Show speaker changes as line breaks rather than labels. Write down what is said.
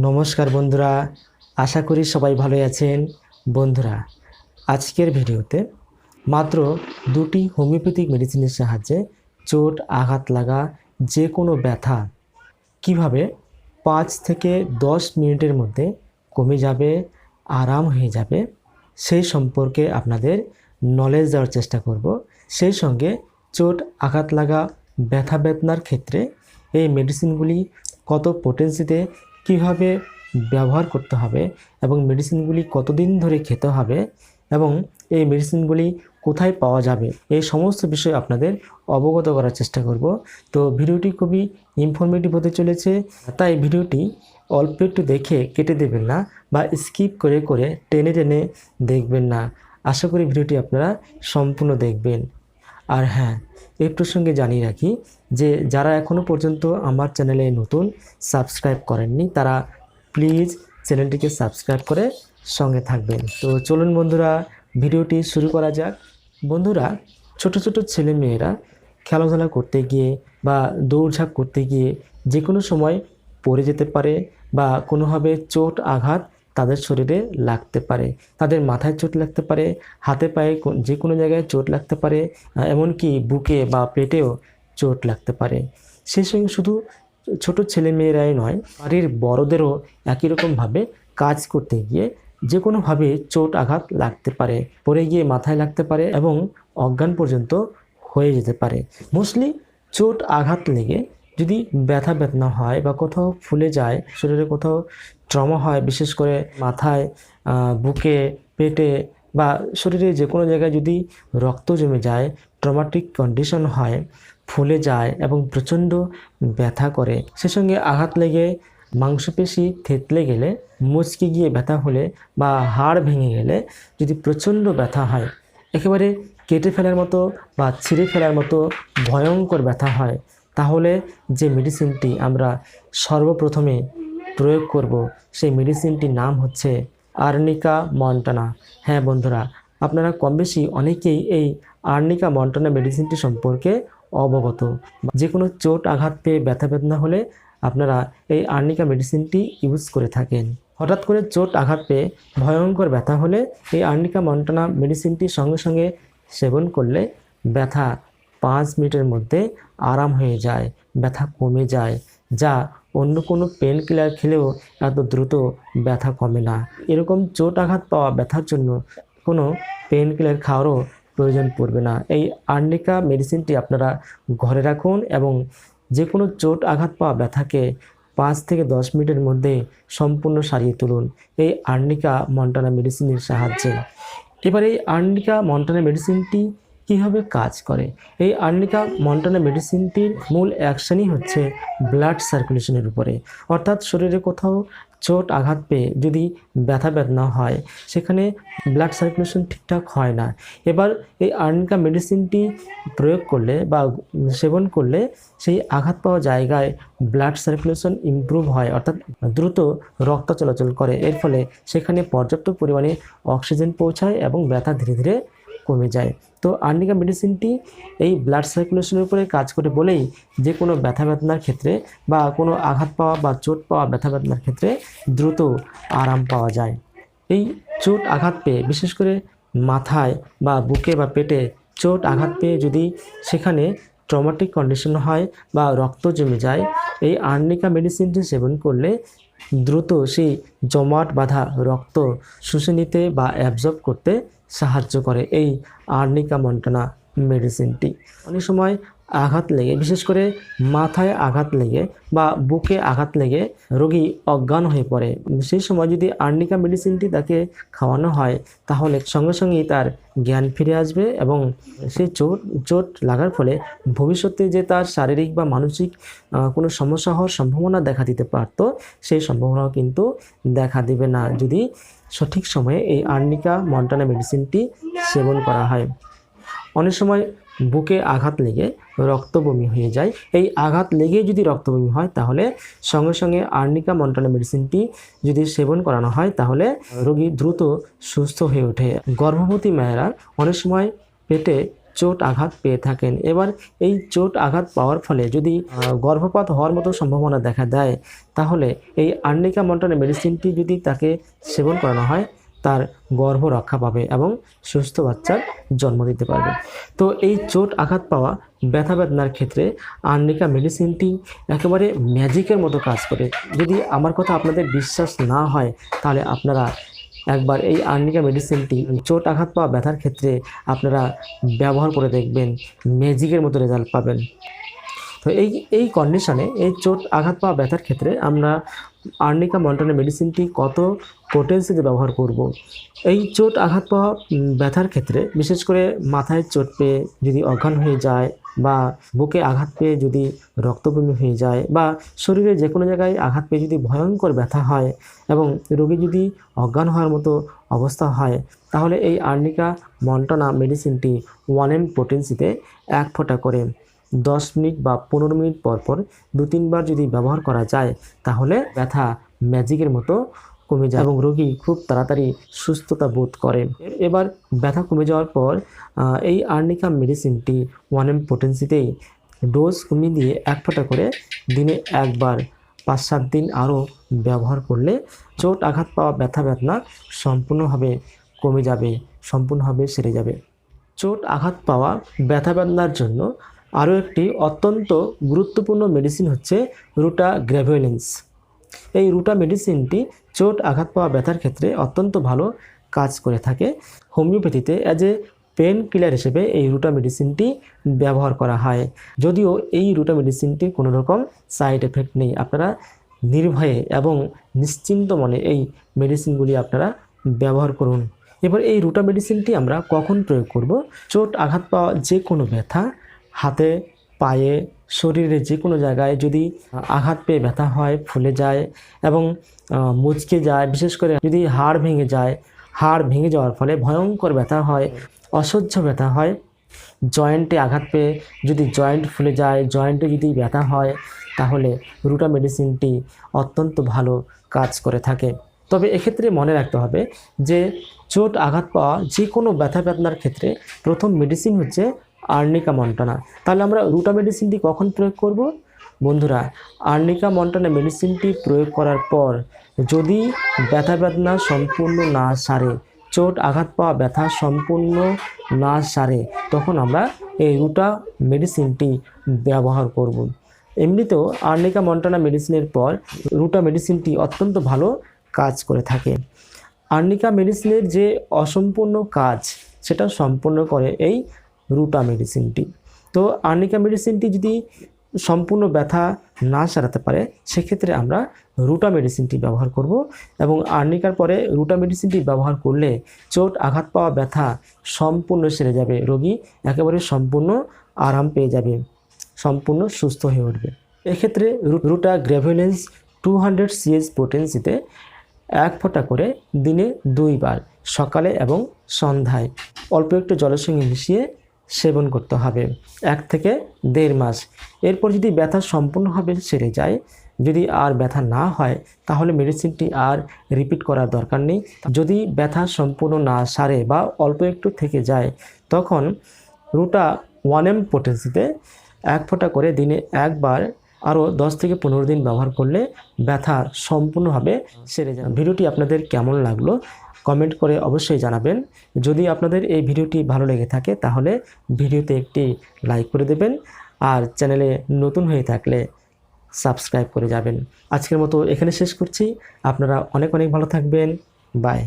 নমস্কার বন্ধুরা, আশা করি সবাই ভালো আছেন। বন্ধুরা, আজকের ভিডিওতে মাত্র দুটি হোমিওপ্যাথিক মেডিসিনের সাহায্যে চোট, আঘাত লাগা, যে কোনো ব্যথা কীভাবে পাঁচ থেকে দশ মিনিটের মধ্যে কমে যাবে, আরাম হয়ে যাবে, সেই সম্পর্কে আপনাদের নলেজ দেওয়ার চেষ্টা করব। সেই সঙ্গে চোট, আঘাত লাগা, ব্যথা বেদনার ক্ষেত্রে এই মেডিসিনগুলি কত পোটেন্সিতে কীভাবে ব্যবহার করতে হবে এবং মেডিসিনগুলি কতদিন ধরে খেতে হবে এবং এই মেডিসিনগুলি কোথায় পাওয়া যাবে, এই সমস্ত বিষয় আপনাদের অবগত করার চেষ্টা করব। তো ভিডিওটি খুবই ইনফরমেটিভ হতে চলেছে, তাই ভিডিওটি অল্প একটু দেখে কেটে দেবেন না বা স্কিপ করে করে টেনে টেনে দেখবেন না। আশা করি ভিডিওটি আপনারা সম্পূর্ণ দেখবেন। আর হ্যাঁ এই প্রসঙ্গে জানিয়ে রাখি যে যারা এখনও পর্যন্ত আমার চ্যানেলে নতুন সাবস্ক্রাইব করেননি, তারা প্লিজ চ্যানেলটিকে সাবস্ক্রাইব করে সঙ্গে থাকবেন। তো চলুন বন্ধুরা, ভিডিওটি শুরু করা যাক। বন্ধুরা, ছোট ছোট ছেলে মেয়েরা খেলাধুলা করতে গিয়ে বা দৌড়ঝাঁপ করতে গিয়ে যে কোনো সময় পড়ে যেতে পারে বা কোনোভাবে চোট আঘাত তাদের শরীরে লাগতে পারে। তাদের মাথায় চোট লাগতে পারে, হাতে পায়ে যে কোনো জায়গায় চোট লাগতে পারে এমনকি বুকে বা পেটেও চোট লাগতে পারে। সেই সঙ্গে শুধু ছোট ছেলে মেয়েরাই নয়, বাড়ির বড়দেরও একই রকমভাবে কাজ করতে গিয়ে যে কোনোভাবে চোট আঘাত লাগতে পারে, পড়ে গিয়ে মাথায় লাগতে পারে এবং অজ্ঞান পর্যন্ত হয়ে যেতে পারে। মোস্টলি চোট আঘাত লেগে যদি ব্যথা বেদনা হয় বা কোথাও ফুলে যায়, শরীরে কোথাও ট্রমা হয়, বিশেষ করে মাথায় বুকে, পেটে বা শরীরে যে কোনো জায়গায় যদি রক্ত জমে যায় ট্রমাটিক কন্ডিশন হয়, ফুলে যায় এবং প্রচণ্ড ব্যথা করে, সে সঙ্গে আঘাত লেগে, মাংসপেশি থেতলে গেলে মুচকে গিয়ে ব্যথা হলে বা হাড় ভেঙে গেলে যদি প্রচণ্ড ব্যথা হয়, একেবারে কেটে ফেলার মতো বা ছিঁড়ে ফেলার মতো ভয়ঙ্কর ব্যথা হয় তাহলে যে মেডিসিনটি আমরা সর্বপ্রথমে প্রয়োগ করব, সেই মেডিসিনটির নাম হচ্ছে আর্নিকা মন্টানা। হ্যাঁ বন্ধুরা, আপনারা কম বেশি অনেকেই এই আর্নিকা মন্টানা মেডিসিনটি সম্পর্কে অবগত। যে কোনো চোট, আঘাত পেয়ে ব্যথা বেদনা হলে আপনারা এই আর্নিকা মেডিসিনটি ইউজ করে থাকেন। হঠাৎ করে চোট, আঘাত পেয়ে ভয়ঙ্কর ব্যথা হলে এই আর্নিকা মন্টানা মেডিসিনটি সঙ্গে সঙ্গে সেবন করলে ব্যথা পাঁচ মিনিটের মধ্যে আরাম হয়ে যায়, ব্যথা কমে যায়, যা অন্য কোনো পেন কিলার খেলেও এত দ্রুত ব্যথা কমে না। এরকম চোট আঘাত পাওয়া ব্যথার জন্য কোনো পেন কিলার খাওয়ারও প্রয়োজন পড়বে না। এই আর্নিকা মেডিসিনটি আপনারা ঘরে রাখুন এবং যে কোনো চোট আঘাত পাওয়া ব্যথাকে পাঁচ থেকে দশ মিনিটের মধ্যে সম্পূর্ণ সারিয়ে তুলুন। এই আর্নিকা মন্টানা মেডিসিনের সাহায্যে। এবার এই আর্নিকা মন্টানা মেডিসিনটি কীভাবে কাজ করে? এই আর্নিকা মন্টানা মেডিসিনটির মূল অ্যাকশনই হচ্ছে ব্লাড সার্কুলেশনের উপরে। অর্থাৎ শরীরে কোথাও চোট আঘাত পেয়ে যদি ব্যথা বেদনা হয়, সেখানে ব্লাড সার্কুলেশন ঠিকঠাক হয় না। এবার এই আর্নিকা মেডিসিনটি প্রয়োগ করলে বা সেবন করলে সেই আঘাত পাওয়া জায়গায় ব্লাড সার্কুলেশন ইমপ্রুভ হয়, অর্থাৎ দ্রুত রক্ত চলাচল করে। এর ফলে সেখানে পর্যাপ্ত পরিমাণে অক্সিজেন পৌঁছায় এবং ব্যথা ধীরে ধীরে কমে যায়। তো আর্নিকা মেডিসিনটি এই ব্লাড সার্কুলেশনের উপরে কাজ করে বলেই যে কোনো ব্যথা বেদনার ক্ষেত্রে বা কোনো আঘাত পাওয়া বা চোট পাওয়া ব্যথা বেদনার ক্ষেত্রে দ্রুত আরাম পাওয়া যায়। এই চোট আঘাত পেয়ে বিশেষ করে মাথায় বা বুকে বা পেটে চোট আঘাত পেয়ে যদি সেখানে ট্রমাটিক কন্ডিশন হয় বা রক্ত জমে যায়, এই আর্নিকা মেডিসিনটি সেবন করলে দ্রুত সেই জমাট বাঁধা রক্ত শুষে নিতে বা অ্যাবজর্ব করতে সাহায্য করে এই আর্নিকা মন্টানা মেডিসিনটি অনেক সময় আঘাত লেগে, বিশেষ করে মাথায় আঘাত লেগে বা বুকে আঘাত লেগে রোগী অজ্ঞান হয়ে পড়ে। সেই সময় যদি আর্নিকা মেডিসিনটি তাকে খাওয়ানো হয়, তাহলে সঙ্গে সঙ্গেই তার জ্ঞান ফিরে আসবে এবং সেই চোট চোট লাগার ফলে ভবিষ্যতে যে তার শারীরিক বা মানসিক কোনো সমস্যা হওয়ার সম্ভাবনা দেখা দিতে পারত, সেই সম্ভাবনাও কিন্তু দেখা দিবে না যদি সঠিক সময়ে এই আর্নিকা মন্টানা মেডিসিনটি সেবন করা হয়। অনেক সময় বুকে আঘাত লেগে রক্ত বমি হয়ে যায়। এই আঘাত লেগে যদি রক্ত বমি হয়, তাহলে সঙ্গে সঙ্গে আর্নিকা মন্টানা মেডিসিনটি যদি সেবন করানো হয়, তাহলে রোগী দ্রুত সুস্থ হয়ে ওঠে। গর্ভবতী মায়েরা অনেক সময় পেটে চোট আঘাত পেয়ে থাকেন। এবার এই চোট আঘাত পাওয়ার ফলে যদি গর্ভপাত হওয়ার মতো সম্ভাবনা দেখা দেয়, তাহলে এই আর্নিকা মন্টনের মেডিসিনটি যদি তাকে সেবন করানো হয় তার গর্ভ রক্ষা পাবে এবং সুস্থ বাচ্চার জন্ম দিতে পারবে। তো এই চোট আঘাত পাওয়া ব্যথা বেদনার ক্ষেত্রে আর্নিকা মেডিসিনটি একেবারে ম্যাজিকের মতো কাজ করে। যদি আমার কথা আপনাদের বিশ্বাস না হয়, তাহলে আপনারা একবার এই আর্নিকা মেডিসিনটি চোট আঘাত পাওয়া ব্যথার ক্ষেত্রে আপনারা ব্যবহার করে দেখবেন, ম্যাজিকের মতো রেজাল্ট পাবেন। তো এই এই কন্ডিশনে এই চোট আঘাত পাওয়া ব্যথার ক্ষেত্রে আমরা আর্নিকা মন্টনের মেডিসিনটি কত পোটেন্সিতে ব্যবহার করব। এই চোট আঘাত পাওয়া ব্যথার ক্ষেত্রে, বিশেষ করে মাথায় চোট পেয়ে যদি অজ্ঞান হয়ে যায় বা বুকে আঘাত পেয়ে যদি রক্তবমি হয়ে যায় বা শরীরে যে কোনো জায়গায় আঘাত পেয়ে যদি ভয়ঙ্কর ব্যথা হয় এবং রোগী যদি অজ্ঞান হওয়ার মতো অবস্থা হয়, তাহলে এই আর্নিকা মন্টনা মেডিসিনটি ওয়ান এম পোটেন্সিতে এক ফোঁটা করে দশ মিনিট বা পনেরো মিনিট পর পর দু তিনবার যদি ব্যবহার করা যায়, তাহলে ব্যথা ম্যাজিকের মতো কমে যায় এবং রোগী খুব তাড়াতাড়ি সুস্থতা বোধ করে এবার ব্যথা কমে যাওয়ার পর এই আর্নিকা মেডিসিনটি ওয়ান এম পোটেন্সিতেই ডোজ কমিয়ে দিয়ে এক ফোঁটা করে দিনে একবার, পাঁচ সাত দিন আরও ব্যবহার করলে চোট, আঘাত পাওয়া, ব্যথা বেদনা সম্পূর্ণভাবে কমে যাবে, সম্পূর্ণভাবে সেরে যাবে। চোট, আঘাত পাওয়া, ব্যথা বেদনার জন্য আরও একটি অত্যন্ত গুরুত্বপূর্ণ মেডিসিন হচ্ছে রুটা গ্র্যাভোলেন্স এই রুটা মেডিসিনটি চোট আঘাত পাওয়া ব্যথার ক্ষেত্রে অত্যন্ত ভালো কাজ করে থাকে। হোমিওপ্যাথিতে অ্যাজ এ পেন কিলার হিসেবে এই রুটা মেডিসিনটি ব্যবহার করা হয়। যদিও এই রুটা মেডিসিনটির কোনো রকম সাইড এফেক্ট নেই। আপনারা নির্ভয়ে এবং নিশ্চিন্ত মনে এই মেডিসিনগুলি আপনারা ব্যবহার করুন। এবার এই রুটা মেডিসিনটি আমরা কখন প্রয়োগ করব? চোট আঘাত পাওয়া যে কোনো ব্যথা হাতে, পায়ে, শরীরে যে কোনো জায়গায় যদি আঘাত পেয়ে ব্যথা হয়, ফুলে যায় এবং মুচকে যায়, বিশেষ করে যদি হাড় ভেঙে যায়, হাড় ভেঙে যাওয়ার ফলে ভয়ঙ্কর ব্যথা হয়, অসহ্য ব্যথা হয়, জয়েন্টে আঘাত পেয়ে যদি জয়েন্ট ফুলে যায়, জয়েন্টে যদি ব্যথা হয়, তাহলে রুটা মেডিসিনটি অত্যন্ত ভালো কাজ করে থাকে। তবে এক্ষেত্রে মনে রাখতে হবে যে, চোট, আঘাত পাওয়া যে কোনো ব্যথা বেদনার ক্ষেত্রে প্রথম মেডিসিন হচ্ছে আর্নিকা মন্টনা। তাহলে আমরা রুটা মেডিসিনটি কখন প্রয়োগ করব? বন্ধুরা, আর্নিকা মন্টনা মেডিসিনটি প্রয়োগ করার পর যদি ব্যথা বেদনা সম্পূর্ণ না সারে, চোট আঘাত পাওয়া ব্যথা সম্পূর্ণ না সারে, তখন আমরা এই রুটা মেডিসিনটি ব্যবহার করব। এমনিতেও আর্নিকা মন্টনা মেডিসিনের পর রুটা মেডিসিনটি অত্যন্ত ভালো কাজ করে থাকে। আর্নিকা মেডিসিনের যে অসম্পূর্ণ কাজ, সেটা সম্পূর্ণ করে এই রুটা মেডিসিনটি। তো আর্নিকা মেডিসিনটি যদি সম্পূর্ণ ব্যথা না সারাতে পারে, সেক্ষেত্রে আমরা রুটা মেডিসিনটি ব্যবহার করব এবং আর্নিকার পরে রুটা মেডিসিনটি ব্যবহার করলে চোট, আঘাত পাওয়া, ব্যথা সম্পূর্ণ সেরে যাবে, রোগী একেবারে সম্পূর্ণ আরাম পেয়ে যাবে, সম্পূর্ণ সুস্থ হয়ে উঠবে। এক্ষেত্রে রুটা গ্র্যাভুলেন্স টু হান্ড্রেড সিএস পোটেন্সিতে এক ফোঁটা করে দিনে দুইবার, সকালে এবং সন্ধ্যায়। অল্প একটু জলের সঙ্গে মিশিয়ে সেবন করতে হবে। এক থেকে দেড় মাস। এরপর যদি ব্যথা সম্পূর্ণভাবে সেরে যায়, যদি আর ব্যথা না হয়, তাহলে মেডিসিনটি আর রিপিট করার দরকার নেই। যদি ব্যথা সম্পূর্ণ না সারে বা অল্প একটু থেকে যায়, তখন রুটা ওয়ান এম পোটেন্সিতে এক ফোঁটা করে দিনে একবার আরও দশ থেকে পনেরো দিন ব্যবহার করলে ব্যথা সম্পূর্ণভাবে সেরে যাবে। ভিডিওটি আপনাদের কেমন লাগল কমেন্ট করে অবশ্যই জানাবেন। যদি আপনাদের এই ভিডিওটি ভালো লেগে থাকে তাহলে ভিডিওতে একটি লাইক করে দেবেন আর চ্যানেলে নতুন হয়ে থাকলে সাবস্ক্রাইব করে যাবেন। আজকের মতো এখানে শেষ করছি। আপনারা অনেক অনেক ভালো থাকবেন। বাই।